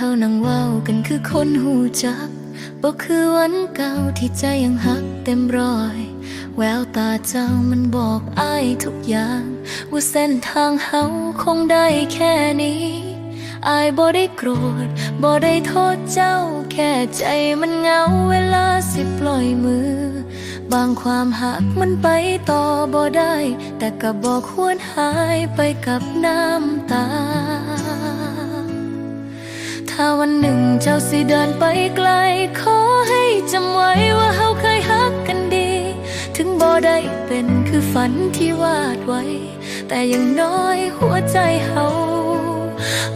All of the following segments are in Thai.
เฮานั่งเว้ากันคือคนหูจักบ่คือวันเก่าที่ใจยังหักเต็มรอย แววตาเจ้ามันบอกอ้ายทุกอย่าง ว่าเส้นทางเฮาคงได้แค่นี้อายบ่ได้โกรธบ่ได้โทษเจ้า แค่ใจมันเหงาเวลาสิปล่อยมือ บางความหักมันไปต่อบ่ได้ แต่ก็บ่ควรหายไปกับน้ำตา ถ้าวันหนึ่งเจ้าสิเดินไปไกล ขอให้จำไว้ว่าเฮาเคยฮักกันดี ถึงบ่ได้เป็นคือฝันที่วาดไว้ แต่อย่างน้อยหัวใจเฮา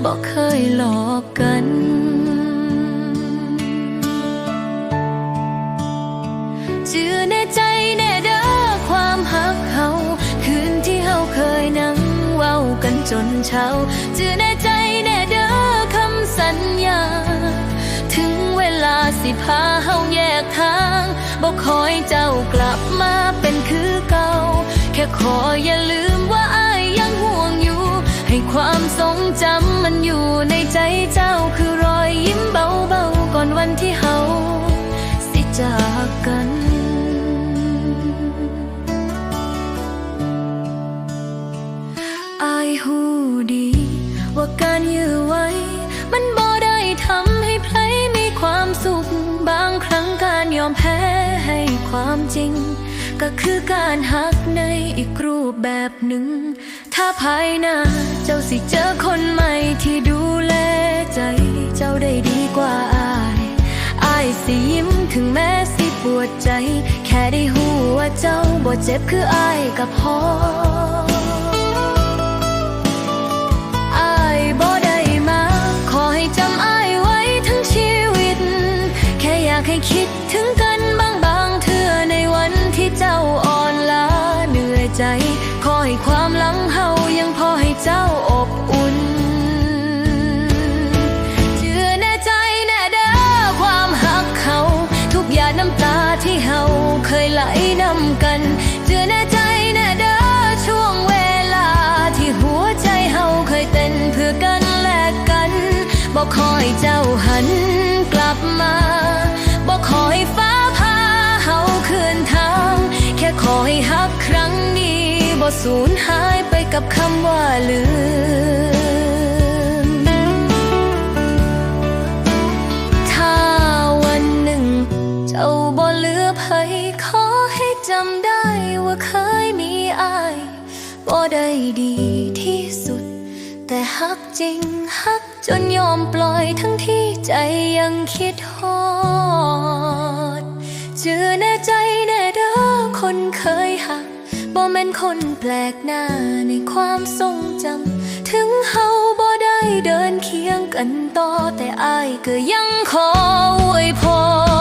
บ่เคยหลอกกันจือในใจแน่เด้อความหักเฮาคืนที่เฮาเคยนั่งเว้ากันจนเช้าจือในใจแน่เด สัญญา ถึงเวลาสิพาเฮาแยกทางบอกคอยเจ้ากลับมาเป็นคือเก่า แค่ขออย่าลืมว่าอายยังห่วงอยู่ ให้ความทรงจำมันอยู่ในใจเจ้าคือรอยยิ้มเบาๆก่อนวันที่เฮาสิจากกันอายหูดีว่าการยื้อไว้ มันบ่ได้ทำให้ใครมีความสุข บางครั้งการยอมแพ้ให้ความจริง ก็คือการหักในอีกรูปแบบหนึ่ง ถ้าภายหน้าเจ้าสิเจอคนใหม่ที่ดูแลใจ เจ้าได้ดีกว่าอายอายสิยิ้มถึงแม้สิปวดใจ แค่ได้หูว่าเจ้าบ่เจ็บคืออายก็พออ ยไหลนำกันเชื่อแน่ใจแน่เด้อช่วงเวลา ที่หัวใจเฮาเคยเต้นเพื่อกันและกันบอกคอยเจ้าหันกลับมาบอกคอยฟ้าพาเฮาคืนทาง แค่ขอให้ฮักครั้งนี้บ่สูญหายไปกับคำว่าลืมำได้ว่าเคยมีอายบ่ได้ดีที่สุด แต่ฮักจริงฮักจนยอมปล่อยทั้งที่ใจยังคิดฮอดเชื่อแน่ใจแน่เด้อคนเคยหักบ่แม่นคนแปลกหน้าในความทรงจำถึงเฮาบ่ได้เดินเคียงกันต่อแต่อายก็ยังขออวยพร